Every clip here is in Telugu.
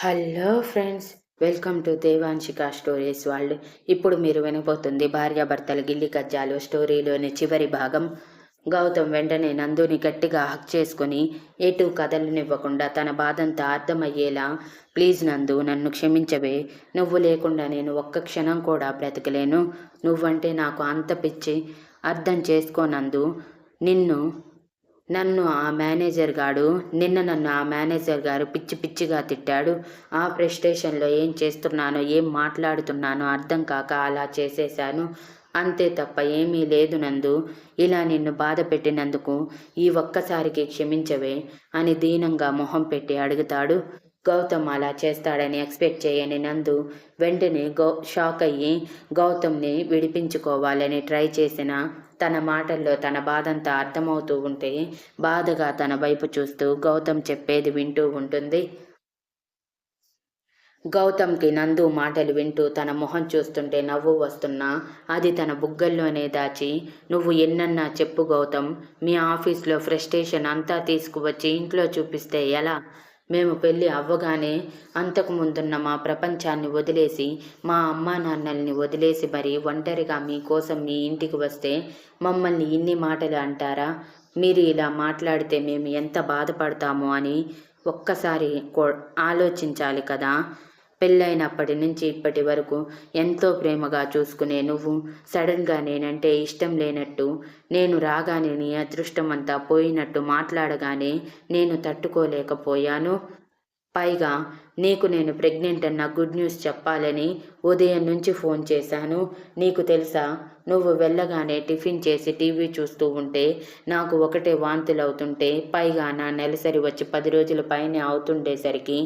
Hello friends welcome to Devamshika stories world. ఇప్పుడు మీరు వినబోతుంది భార్యాభర్తల గిల్లి కజ్జాలు స్టోరీలోని చివరి భాగం. గౌతమ్ వెంటనే నందుని గట్టిగా హక్ చేసుకుని ఎటు కదలనివ్వకుండా తన బాధంతా అర్థమయ్యేలా ప్లీజ్ నందు నన్ను క్షమించవే. నువ్వు లేకుండా నేను ఒక్క క్షణం కూడా బ్రతకలేను. నువ్వంటే నాకు అంత పిచ్చి. అర్థం చేసుకోనందు నిన్ను నన్ను ఆ మేనేజర్ గాడు నిన్న నన్ను ఆ మేనేజర్ గారు పిచ్చి పిచ్చిగా తిట్టాడు. ఆ ప్రెస్టేషన్లో ఏం చేస్తున్నానో ఏం మాట్లాడుతున్నానో అర్థం కాక అలా చేసేశాను. అంతే తప్ప ఏమీ లేదు నందు. ఇలా నిన్ను బాధ పెట్టినందుకు ఈ ఒక్కసారికి క్షమించవే అని దీనంగా మొహం పెట్టి అడుగుతాడు. గౌతమ్ అలా చేస్తాడని ఎక్స్పెక్ట్ చేయని నందు వెంటనే గౌ షాక్ అయ్యి గౌతమ్ని విడిపించుకోవాలని ట్రై చేసిన తన మాటల్లో తన బాధంతా అర్థమవుతూ ఉంటే బాధగా తన వైపు చూస్తూ గౌతమ్ చెప్పేది వింటూ ఉంటుంది. గౌతమ్కి నందు మాటలు వింటూ తన మొహం చూస్తుంటే నవ్వు వస్తున్నా అది తన బుగ్గల్లోనే దాచి నువ్వు ఎన్నన్నా చెప్పు గౌతమ్ మీ ఆఫీస్లో ఫ్రస్ట్రేషన్ అంతా తీసుకువచ్చి ఇంట్లో చూపిస్తే ఎలా? మేము పెళ్ళి అవ్వగానే అంతకు ముందున్న మా ప్రపంచాన్ని వదిలేసి మా అమ్మా నాన్నల్ని వదిలేసి మరి ఒంటరిగా మీకోసం మీ ఇంటికి వస్తే మమ్మల్ని ఇన్ని మాటలు అంటారా? మీరు ఇలా మాట్లాడితే మేము ఎంత బాధపడతామో అని ఒక్కసారి ఆలోచించాలి కదా. పెళ్ళైనప్పటి నుంచి ఇప్పటి వరకు ఎంతో ప్రేమగా చూసుకునే నువ్వు. సడన్గా నేనంటే ఇష్టం లేనట్టు నేను రాగానే నీ అదృష్టం అంతా పోయినట్టు మాట్లాడగానే నేను తట్టుకోలేకపోయాను. పైగా నీకు నేను ప్రెగ్నెంట్ అన్న గుడ్ న్యూస్ చెప్పాలని ఉదయం నుంచి ఫోన్ చేశాను. నీకు తెలుసా నువ్వు వెళ్ళగానే టిఫిన్ చేసి టీవీ చూస్తూ ఉంటే నాకు ఒకటే వాంతులు అవుతుంటే పైగా నా నెలసరి వచ్చి పది రోజుల పైనే అవుతుండేసరికి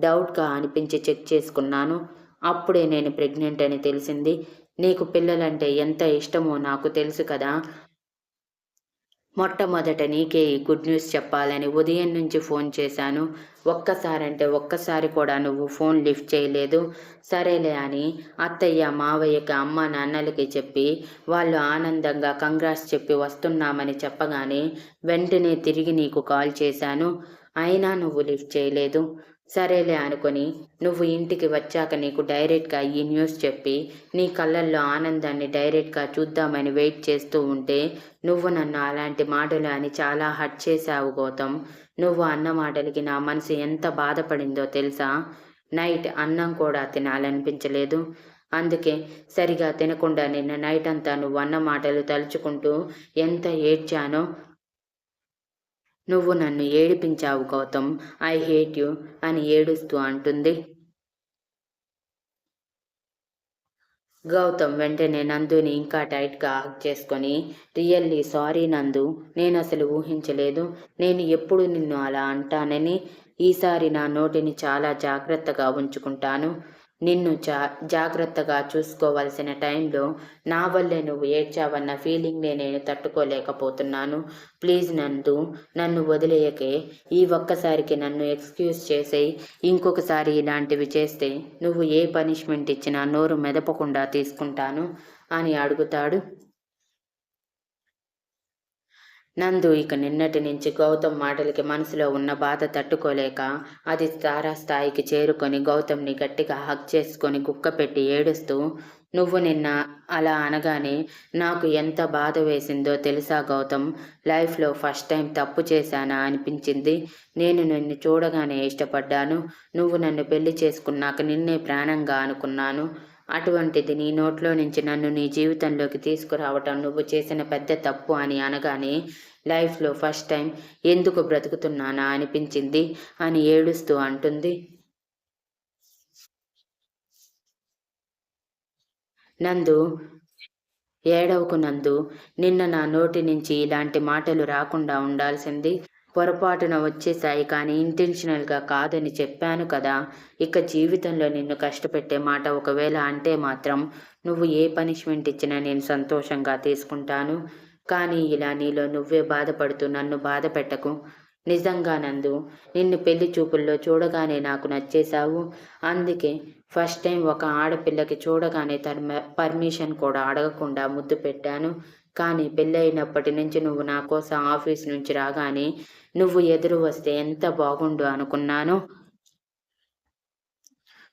డౌట్గా అనిపించి చెక్ చేసుకున్నాను. అప్పుడే నేను ప్రెగ్నెంట్ అని తెలిసింది. నీకు పిల్లలంటే ఎంత ఇష్టమో నాకు తెలుసు కదా. మొట్టమొదట నీకే ఈ గుడ్ న్యూస్ చెప్పాలని ఉదయం నుంచి ఫోన్ చేశాను. ఒక్కసారంటే ఒక్కసారి కూడా నువ్వు ఫోన్ లిఫ్ట్ చేయలేదు. సరేలే అని అత్తయ్య మావయ్యకి అమ్మ నాన్నలకి చెప్పి వాళ్ళు ఆనందంగా కంగ్రాస్ చెప్పి వస్తున్నామని చెప్పగానే వెంటనే తిరిగి నీకు కాల్ చేశాను. అయినా నువ్వు లిఫ్ట్ చేయలేదు. సరేలే అనుకొని నువ్వు ఇంటికి వచ్చాక నీకు డైరెక్ట్గా ఈ న్యూస్ చెప్పి నీ కళ్ళల్లో ఆనందాన్ని డైరెక్ట్గా చూద్దామని వెయిట్ చేస్తూ ఉంటే నువ్వు నన్ను అలాంటి మాటలు అని చాలా హట్ చేశావు గౌతమ్. నువ్వు అన్న మాటలకి నా మనసు ఎంత బాధపడిందో తెలుసా? నైట్ అన్నం కూడా తినాలనిపించలేదు. అందుకే సరిగా తినకుండా నిన్న నైట్ అంతా నువ్వు అన్న మాటలు తలుచుకుంటూ ఎంత ఏడ్చానో నువ్వు నన్ను ఏడిపించావు గౌతమ్. ఐ హేట్ యు అని ఏడుస్తూ అంటుంది. గౌతమ్ వెంటనే నందుని ఇంకా టైట్గా హక్ చేసుకొని రియల్లీ సారీ నందు నేను అసలు ఊహించలేదు. నేను ఎప్పుడు నిన్ను అలా అంటానని ఈసారి నా నోటిని చాలా జాగ్రత్తగా ఉంచుకుంటాను. నిన్ను జా జాగ్రత్తగా చూసుకోవాల్సిన టైంలో నా వల్లే నువ్వు ఏడ్చావన్న ఫీలింగ్నే నేను తట్టుకోలేకపోతున్నాను. ప్లీజ్ నందు నన్ను వదిలేయకే. ఈ ఒక్కసారికి నన్ను ఎక్స్క్యూజ్ చేసేయి. ఇంకొకసారి ఇలాంటివి చేస్తే నువ్వు ఏ పనిష్మెంట్ ఇచ్చినా నోరు మెదపకుండా తీసుకుంటాను అని అడుగుతాడు. నందు ఇక నిన్నటి నుంచి గౌతమ్ మాటలకి మనసులో ఉన్న బాధ తట్టుకోలేక అది తారాస్థాయికి చేరుకొని గౌతమ్ని గట్టిగా హక్ చేసుకొని కుక్క పెట్టి ఏడుస్తూ నువ్వు నిన్న అలా అనగానే నాకు ఎంత బాధ వేసిందో తెలుసా గౌతమ్? లైఫ్లో ఫస్ట్ టైం తప్పు చేశానా అనిపించింది. నేను నిన్ను చూడగానే ఇష్టపడ్డాను. నువ్వు నన్ను పెళ్ళి చేసుకున్నాక నిన్నే ప్రాణంగా అనుకున్నాను. అటువంటిది నీ నోట్లో నుంచి నన్ను నీ జీవితంలోకి తీసుకురావటం నువ్వు చేసిన పెద్ద తప్పు అని అనగానే లైఫ్లో ఫస్ట్ టైం ఎందుకు బ్రతుకుతున్నానా అనిపించింది అని ఏడుస్తూ అంటుంది. నందు ఏడవకు నందు నిన్న నా నోటి నుంచి ఇలాంటి మాటలు రాకుండా ఉండాల్సింది పొరపాటున వచ్చేసాయి కానీ ఇంటెన్షనల్గా కాదని చెప్పాను కదా. ఇక జీవితంలో నిన్ను కష్టపెట్టే మాట ఒకవేళ అంటే మాత్రం నువ్వు ఏ పనిష్మెంట్ ఇచ్చినా నేను సంతోషంగా తీసుకుంటాను. కానీ ఇలా నీలో నువ్వే బాధపడుతూ నన్ను బాధ పెట్టకు. నిజంగా నందు నిన్ను పెళ్ళి చూపుల్లో చూడగానే నాకు నచ్చేశావు. అందుకే ఫస్ట్ టైం ఒక ఆడపిల్లకి చూడగానే తన పర్మిషన్ కూడా అడగకుండా ముద్దు పెట్టాను. కానీ పెళ్ళైనప్పటి నుంచి నువ్వు నా కోసం ఆఫీస్ నుంచి రాగానే నువ్వు ఎదురు వస్తే ఎంత బాగుండు అనుకున్నాను?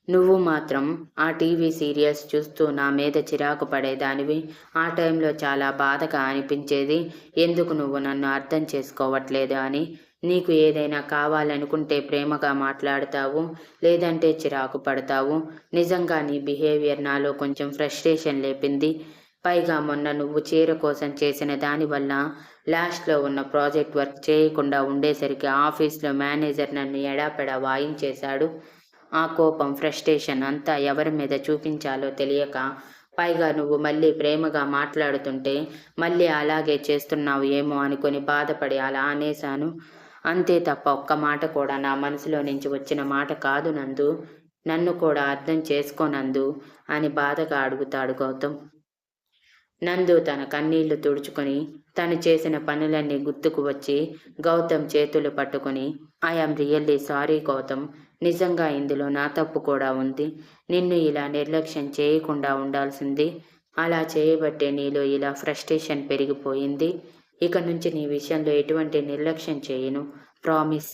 నువ్వు మాత్రం ఆ టీవీ సీరియల్స్ చూస్తూ నా మీద చిరాకు పడేదానివి. ఆ టైంలో చాలా బాధగా అనిపించేది. ఎందుకు నువ్వు నన్ను అర్థం చేసుకోవట్లేదు అని. నీకు ఏదైనా కావాలనుకుంటే ప్రేమగా మాట్లాడతావు లేదంటే చిరాకు పడతావు. నిజంగా నీ బిహేవియర్ నాలో కొంచెం ఫ్రస్ట్రేషన్ లేపింది. పైగా మొన్న నువ్వు చీర కోసం చేసిన దానివల్ల లాస్ట్లో ఉన్న ప్రాజెక్ట్ వర్క్ చేయకుండా ఉండేసరికి ఆఫీస్లో మేనేజర్ నన్ను ఎడాపెడా వాయించేశాడు. ఆ కోపం ఫ్రస్ట్రేషన్ అంతా ఎవరి మీద చూపించాలో తెలియక పైగా నువ్వు మళ్ళీ ప్రేమగా మాట్లాడుతుంటే మళ్ళీ అలాగే చేస్తున్నావు ఏమో అనుకొని బాధపడి అలా అనేశాను. అంతే తప్ప ఒక్క మాట కూడా నా మనసులో నుంచి వచ్చిన మాట కాదు నందు. నన్ను కూడా అర్థం చేసుకోనందు అని బాధగా అడుగుతాడు గౌతమ్. నందు తన కన్నీళ్ళు తుడుచుకొని తను చేసిన పనులన్నీ గుర్తుకు వచ్చి గౌతమ్ చేతులు పట్టుకొని ఐఆమ్ రియల్లీ సారీ గౌతమ్. నిజంగా ఇందులో నా తప్పు కూడా ఉంది. నిన్ను ఇలా నిర్లక్ష్యం చేయకుండా ఉండాల్సింది. అలా చేయబట్టే నీలో ఇలా ఫ్రస్ట్రేషన్ పెరిగిపోయింది. ఇక నుంచి నీ విషయంలో ఎటువంటి నిర్లక్ష్యం చేయను. ప్రామిస్.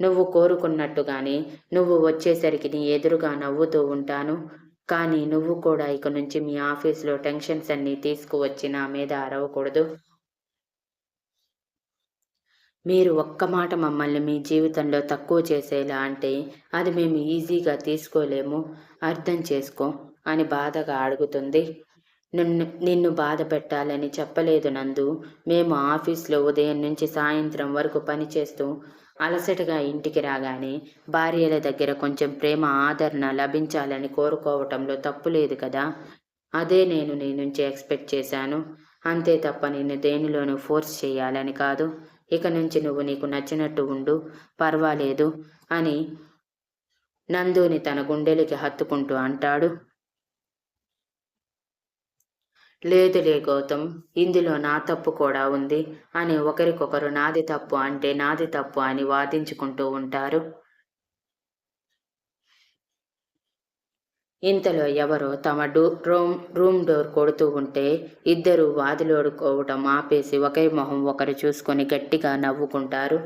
నువ్వు కోరుకున్నట్టుగానే నువ్వు వచ్చేసరికి నీ ఎదురుగా నవ్వుతూ ఉంటాను. కానీ నువ్వు కూడా ఇక నుంచి మీ ఆఫీస్లో టెన్షన్స్ అన్నీ తీసుకువచ్చి నా మీద అరవకూడదు. మీరు ఒక్క మాట మమ్మల్ని మీ జీవితంలో తక్కువ చేసేలా అంటే అది మేము ఈజీగా తీసుకోలేము. అర్థం చేసుకో అని బాధగా అడుగుతుంది. నిన్ను నిన్ను బాధ పెట్టాలని చెప్పలేదు నందు. మేము ఆఫీస్లో ఉదయం నుంచి సాయంత్రం వరకు పనిచేస్తూ అలసటగా ఇంటికి రాగానే భార్యల దగ్గర కొంచెం ప్రేమ ఆదరణ లభించాలని కోరుకోవటంలో తప్పు లేదు కదా. అదే నేను నీ నుంచి ఎక్స్పెక్ట్ చేశాను. అంతే తప్ప నిన్ను దేనిలోనూ ఫోర్స్ చేయాలని కాదు. ఇక నుంచి నువ్వు నీకు నచ్చినట్టు ఉండు పర్వాలేదు అని నందుని తన గుండెలకి హత్తుకుంటూ అంటాడు. లేదులే గౌతమ్ ఇందులో నా తప్పు కూడా ఉంది అని ఒకరికొకరు నాది తప్పు అంటే నాది తప్పు అని వాదించుకుంటూ ఉంటారు. ఇంతలో ఎవరో తమ డో రూమ్ రూమ్ డోర్ కొడుతూ ఉంటే ఇద్దరు వాదిలోడుకోవటం ఆపేసి ఒకే మొహం ఒకరు చూసుకొని గట్టిగా నవ్వుకుంటారు.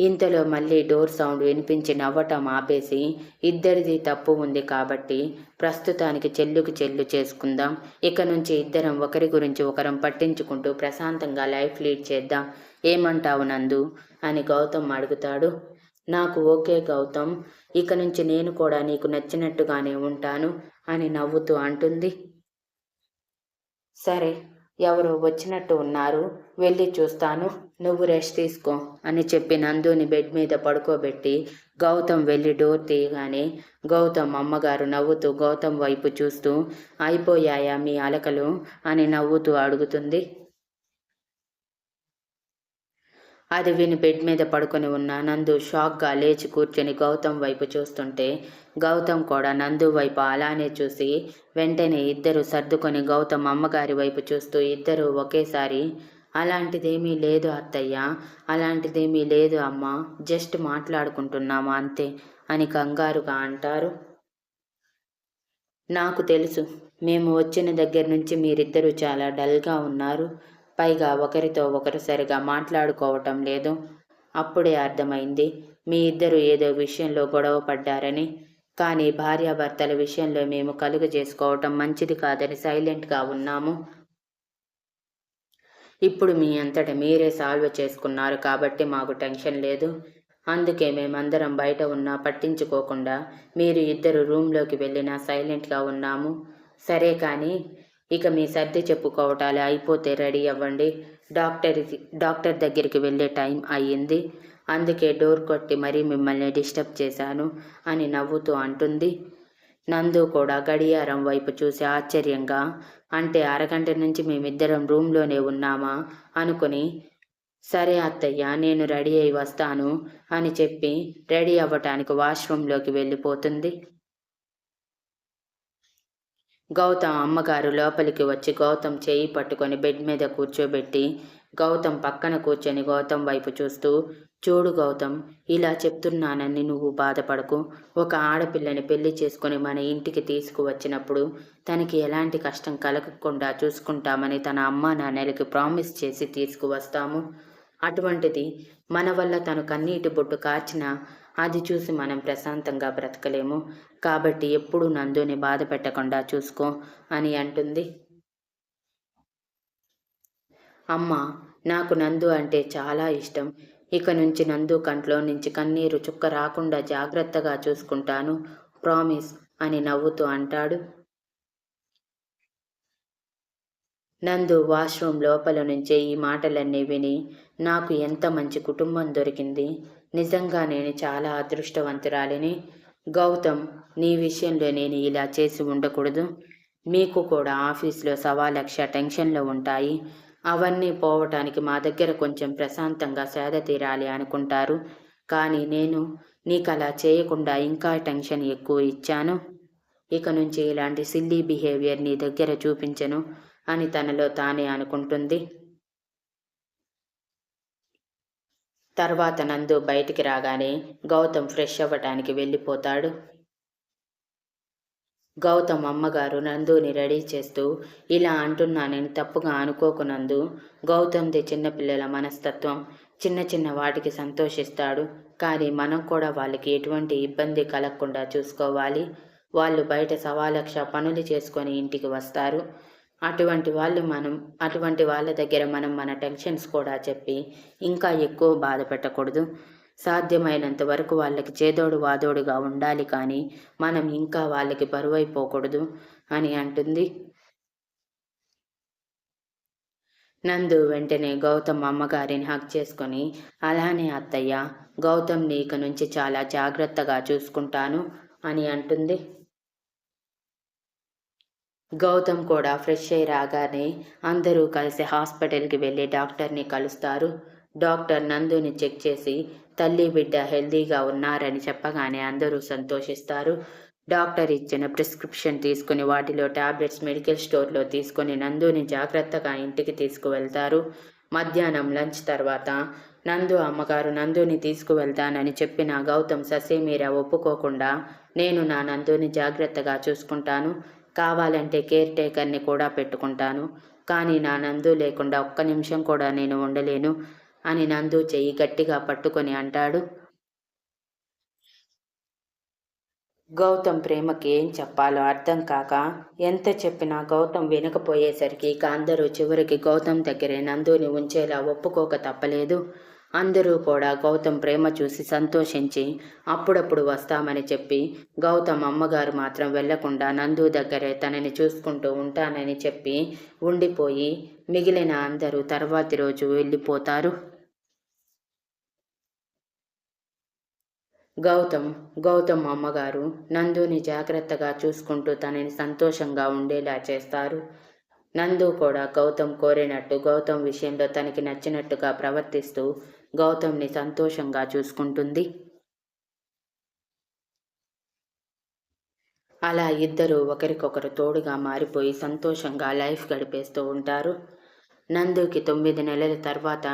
ఇంతలో మళ్ళీ డోర్ సౌండ్ వినిపించి నవ్వటం ఆపేసి ఇద్దరిది తప్పు ఉంది కాబట్టి ప్రస్తుతానికి చెల్లుకు చెల్లు చేసుకుందాం. ఇక నుంచి ఇద్దరం ఒకరి గురించి ఒకరం పట్టించుకుంటూ ప్రశాంతంగా లైఫ్ లీడ్ చేద్దాం. ఏమంటావు నందు? అని గౌతమ్ అడుగుతాడు. నాకు ఓకే గౌతమ్. ఇక నుంచి నేను కూడా నీకు నచ్చినట్టుగానే ఉంటాను అని నవ్వుతూ అంటుంది. సరే ఎవరో వచ్చినట్టు ఉన్నారు. వెళ్ళి చూస్తాను. నువ్వు రెస్ట్ తీసుకో అని చెప్పి నందుని బెడ్ మీద పడుకోబెట్టి గౌతమ్ వెళ్ళి డోర్ తీయగానే గౌతమ్ అమ్మగారు నవ్వుతూ గౌతమ్ వైపు చూస్తూ అయిపోయాయా మీ అలకలు? అని నవ్వుతూ అడుగుతుంది. అది విని బెడ్ మీద పడుకొని ఉన్న నందు షాక్గా లేచి కూర్చొని గౌతమ్ వైపు చూస్తుంటే గౌతమ్ కూడా నందు వైపు అలానే చూసి వెంటనే ఇద్దరు సర్దుకొని గౌతమ్ అమ్మగారి వైపు చూస్తూ ఇద్దరు ఒకేసారి అలాంటిదేమీ లేదు అత్తయ్య. అలాంటిదేమీ లేదు అమ్మ. జస్ట్ మాట్లాడుకుంటున్నాము అంతే అని కంగారుగా అంటారు. నాకు తెలుసు. మేము వచ్చిన దగ్గర నుంచి మీరిద్దరూ చాలా డల్గా ఉన్నారు. పైగా ఒకరితో ఒకరు సరిగా మాట్లాడుకోవటం లేదు. అప్పుడే అర్థమైంది. మీ ఇద్దరు ఏదో విషయంలో గొడవ పడ్డారని. కానీ భార్యాభర్తల విషయంలో మేము కలుగు చేసుకోవటం మంచిది కాదని సైలెంట్గా ఉన్నాము. ఇప్పుడు మీ అంతట మీరే సాల్వ్ చేసుకున్నారు కాబట్టి మాకు టెన్షన్ లేదు. అందుకే మేమందరం బయట ఉన్నా పట్టించుకోకుండా మీరు ఇద్దరు రూమ్లోకి వెళ్ళినా సైలెంట్గా ఉన్నాము. సరే కానీ ఇక మీ సర్ది చెప్పుకోవటాలు అయిపోతే రెడీ అవ్వండి. డాక్టర్కి డాక్టర్ దగ్గరికి వెళ్ళే టైం అయ్యింది. అందుకే డోర్ కొట్టి మరీ మిమ్మల్ని డిస్టర్బ్ చేశాను అని నవ్వుతూ అంటుంది. నందు కూడా గడియారం వైపు చూసి ఆశ్చర్యంగా అంటే అరగంట నుంచి మేమిద్దరం రూమ్లోనే ఉన్నామా అనుకుని సరే అత్తయ్య నేను రెడీ అయి వస్తాను అని చెప్పి రెడీ అవ్వటానికి వాష్రూమ్లోకి వెళ్ళిపోతుంది. గౌతమ్ అమ్మగారు లోపలికి వచ్చి గౌతమ్ చేయి పట్టుకొని బెడ్ మీద కూర్చోబెట్టి గౌతమ్ పక్కన కూర్చొని గౌతమ్ వైపు చూస్తూ చూడు గౌతమ్ ఇలా చెప్తున్నానని నువ్వు బాధపడకు. ఒక ఆడపిల్లని పెళ్ళి చేసుకుని మన ఇంటికి తీసుకువచ్చినప్పుడు తనకి ఎలాంటి కష్టం కలగకుండా చూసుకుంటామని తన అమ్మ నాన్నలకి ప్రామిస్ చేసి తీసుకువస్తాము. అటువంటిది మన వల్ల తను కన్నీటి బొట్టు కార్చినా అది చూసి మనం ప్రశాంతంగా బ్రతకలేము. కాబట్టి ఎప్పుడూ నందుని బాధ పెట్టకుండా చూసుకో అని అంటుంది. అమ్మ నాకు నందు అంటే చాలా ఇష్టం. ఇక నుంచి నందు కంట్లో నుంచి కన్నీరు చుక్క రాకుండా జాగ్రత్తగా చూసుకుంటాను ప్రామిస్ అని నవ్వుతూ అంటాడు. నందు వాష్రూమ్ లోపల నుంచే ఈ మాటలన్నీ విని నాకు ఎంత మంచి కుటుంబం దొరికింది. నిజంగా నేను చాలా అదృష్టవంతురాలిని. గౌతమ్ నీ విషయంలో నేను ఇలా చేసి ఉండకూడదు. మీకు కూడా ఆఫీస్లో సవా లక్ష టెన్షన్లు ఉంటాయి. అవన్నీ పోవటానికి మా దగ్గర కొంచెం ప్రశాంతంగా సేద తీరాలి అనుకుంటారు. కానీ నేను నీకు అలా చేయకుండా ఇంకా టెన్షన్ ఎక్కువ ఇచ్చాను. ఇక నుంచి ఇలాంటి సిల్లీ బిహేవియర్ నీ దగ్గర చూపించను అని తనలో తానే అనుకుంటుంది. తర్వాత నందు బయటికి రాగానే గౌతమ్ ఫ్రెష్ అవ్వటానికి వెళ్ళిపోతాడు. గౌతమ్ అమ్మగారు నందుని రెడీ చేస్తూ ఇలా అంటున్నానని తప్పుగా అనుకోకునందు గౌతమ్ది చిన్నపిల్లల మనస్తత్వం చిన్న చిన్న వాటికి సంతోషిస్తాడు. కానీ మనం కూడా వాళ్ళకి ఎటువంటి ఇబ్బంది కలగకుండా చూసుకోవాలి. వాళ్ళు బయట సవాలక్ష పనులు చేసుకొని ఇంటికి వస్తారు. అటువంటి వాళ్ళు మనం అటువంటి వాళ్ళ దగ్గర మనం మన టెన్షన్స్ కూడా చెప్పి ఇంకా ఎక్కువ బాధ పెట్టకూడదు. సాధ్యమైనంత వరకు వాళ్ళకి చేదోడు వాదోడుగా ఉండాలి కానీ మనం ఇంకా వాళ్ళకి బరువైపోకూడదు అని అంటుంది. నందు వెంటనే గౌతమ్ అమ్మగారిని హక్ చేసుకొని అలానే అత్తయ్య గౌతమ్ ఇక నుంచి చాలా జాగ్రత్తగా చూసుకుంటాను అని అంటుంది. గౌతమ్ కూడా ఫ్రెష్ అయి రాగానే అందరూ కలిసి హాస్పిటల్కి వెళ్ళి డాక్టర్ని కలుస్తారు. డాక్టర్ నందుని చెక్ చేసి తల్లి బిడ్డ హెల్దీగా ఉన్నారని చెప్పగానే అందరూ సంతోషిస్తారు. డాక్టర్ ఇచ్చిన ప్రిస్క్రిప్షన్ తీసుకుని వాటిలో టాబ్లెట్స్ మెడికల్ స్టోర్లో తీసుకొని నందుని జాగ్రత్తగా ఇంటికి తీసుకువెళ్తారు. మధ్యాహ్నం లంచ్ తర్వాత నందు అమ్మగారు నందుని తీసుకువెళ్తానని చెప్పిన గౌతమ్ ససేమీరా ఒప్పుకోకుండా నేను నా నందుని జాగ్రత్తగా చూసుకుంటాను. కావాలంటే కేర్ టేకర్ని కూడా పెట్టుకుంటాను. కానీ నా నందు లేకుండా ఒక్క నిమిషం కూడా నేను ఉండలేను. అని నందు చెయ్యి గట్టిగా పట్టుకొని అంటాడు. గౌతమ్ ప్రేమకి ఏం చెప్పాలో అర్థం కాక ఎంత చెప్పినా గౌతమ్ వినకపోయేసరికి ఇక అందరూ చివరికి గౌతమ్ దగ్గరే నందుని ఉంచేలా ఒప్పుకోక తప్పలేదు. అందరూ కూడా గౌతమ్ ప్రేమ చూసి సంతోషించి అప్పుడప్పుడు వస్తామని చెప్పి గౌతమ్ అమ్మగారు మాత్రం వెళ్ళకుండా నందు దగ్గరే తనని చూసుకుంటూ ఉంటానని చెప్పి ఉండిపోయి మిగిలిన అందరూ తర్వాతి రోజు వెళ్ళిపోతారు. గౌతమ్ గౌతమ్ అమ్మగారు నందుని జాగ్రత్తగా చూసుకుంటూ తనని సంతోషంగా ఉండేలా చేస్తారు. నందు కూడా గౌతమ్ కోరినట్టు గౌతమ్ విషయంలో తనకి నచ్చినట్టుగా ప్రవర్తిస్తూ గౌతమ్ని సంతోషంగా చూసుకుంటుంది. అలా ఇద్దరూ ఒకరికొకరు తోడుగా మారిపోయి సంతోషంగా లైఫ్ గడిపేస్తూ ఉంటారు. నందుకి తొమ్మిది నెలల తర్వాత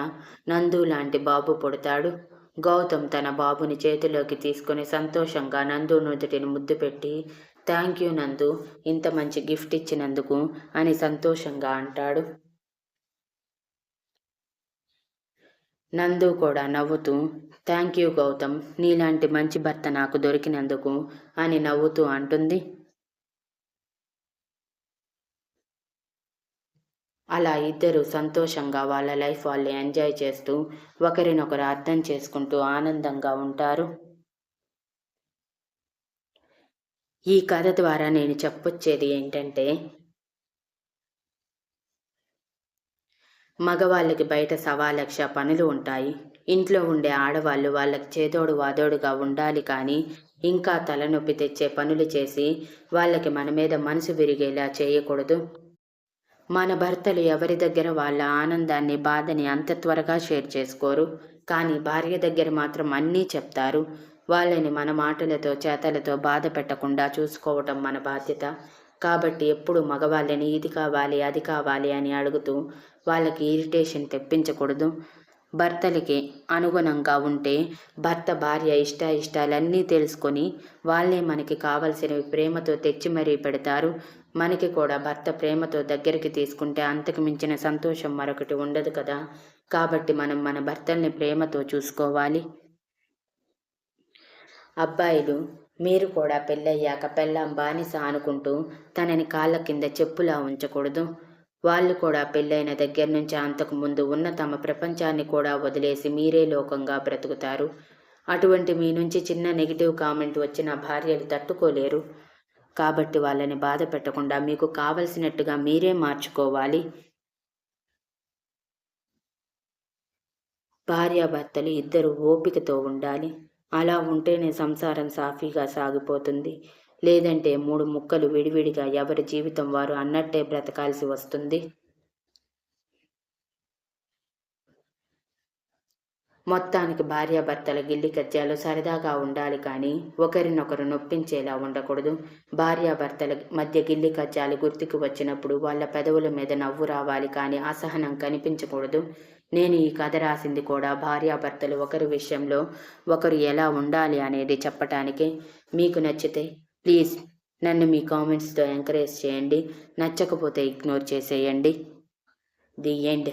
నందు లాంటి బాబు పుడతాడు. గౌతమ్ తన బాబుని చేతిలోకి తీసుకుని సంతోషంగా నందు నుదుటిని ముద్దు పెట్టి థ్యాంక్ యూ నందు ఇంత మంచి గిఫ్ట్ ఇచ్చినందుకు అని సంతోషంగా అంటాడు. నందు కూడా నవ్వుతూ థ్యాంక్ యూ గౌతమ్ నీలాంటి మంచి భర్త నాకు దొరికినందుకు అని నవ్వుతూ అంటుంది. అలా ఇద్దరు సంతోషంగా వాళ్ళ లైఫ్ వాళ్ళు ఎంజాయ్ చేస్తూ ఒకరినొకరు అర్థం చేసుకుంటూ ఆనందంగా ఉంటారు. ఈ కథ ద్వారా నేను చెప్పొచ్చేది ఏంటంటే మగవాళ్ళకి బయట సవాలక్ష పనులు ఉంటాయి. ఇంట్లో ఉండే ఆడవాళ్ళు వాళ్ళకి చేదోడు వాదోడుగా ఉండాలి కానీ ఇంకా తలనొప్పి తెచ్చే పనులు చేసి వాళ్ళకి మన మీద మనసు విరిగేలా చేయకూడదు. మన భర్తలు ఎవరి దగ్గర వాళ్ళ ఆనందాన్ని బాధని అంత త్వరగా షేర్ చేసుకోరు. కానీ భార్య దగ్గర మాత్రం అన్నీ చెప్తారు. వాళ్ళని మన మాటలతో చేతలతో బాధ పెట్టకుండా చూసుకోవటం మన బాధ్యత. కాబట్టి ఎప్పుడు మగవాళ్ళని ఇది కావాలి అది కావాలి అని అడుగుతూ వాళ్ళకి ఇరిటేషన్ తెప్పించకూడదు. భర్తలకి అనుగుణంగా ఉంటే భర్త భార్య ఇష్ట ఇష్టాలన్నీ తెలుసుకొని వాళ్ళే మనకి కావలసినవి ప్రేమతో తెచ్చి మరీ పెడతారు. మనకి కూడా భర్త ప్రేమతో దగ్గరికి తీసుకుంటే అంతకు మించిన సంతోషం మరొకటి ఉండదు కదా. కాబట్టి మనం మన భర్తల్ని ప్రేమతో చూసుకోవాలి. అబ్బాయిలు మీరు కూడా పెళ్ళయ్యాక పెళ్ళాం బానిస అనుకుంటూ తనని కాళ్ళ కింద చెప్పులా ఉంచకూడదు. వాళ్ళు కూడా పెళ్ళైన దగ్గర నుంచి అంతకు ముందు ఉన్న తమ ప్రపంచాన్ని కూడా వదిలేసి మీరే లోకంగా బ్రతుకుతారు. అటువంటి మీ నుంచి చిన్న నెగిటివ్ కామెంట్ వచ్చిన భార్యలు తట్టుకోలేరు. కాబట్టి వాళ్ళని బాధ పెట్టకుండా మీకు కావలసినట్టుగా మీరే మార్చుకోవాలి. భార్యాభర్తలు ఇద్దరు ఓపికతో ఉండాలి. అలా ఉంటేనే సంసారం సాఫీగా సాగిపోతుంది. లేదంటే మూడు ముక్కలు విడివిడిగా ఎవరి జీవితం వారు అన్నట్టే బ్రతకాల్సి వస్తుంది. మొత్తానికి భార్యాభర్తల గిల్లి కజ్జాలు సరదాగా ఉండాలి కానీ ఒకరినొకరు నొప్పించేలా ఉండకూడదు. భార్యాభర్తల మధ్య గిల్లి కజ్జాలు గుర్తుకు వచ్చినప్పుడు వాళ్ళ పెదవుల మీద నవ్వు రావాలి కానీ అసహనం కనిపించకూడదు. నేను ఈ కథ రాసింది కూడా భార్యాభర్తలు ఒకరి విషయంలో ఒకరు ఎలా ఉండాలి అనేది చెప్పటానికి. మీకు నచ్చితే ప్లీజ్ నన్ను మీ కామెంట్స్తో ఎంకరేజ్ చేయండి. నచ్చకపోతే ఇగ్నోర్ చేసేయండి. The end.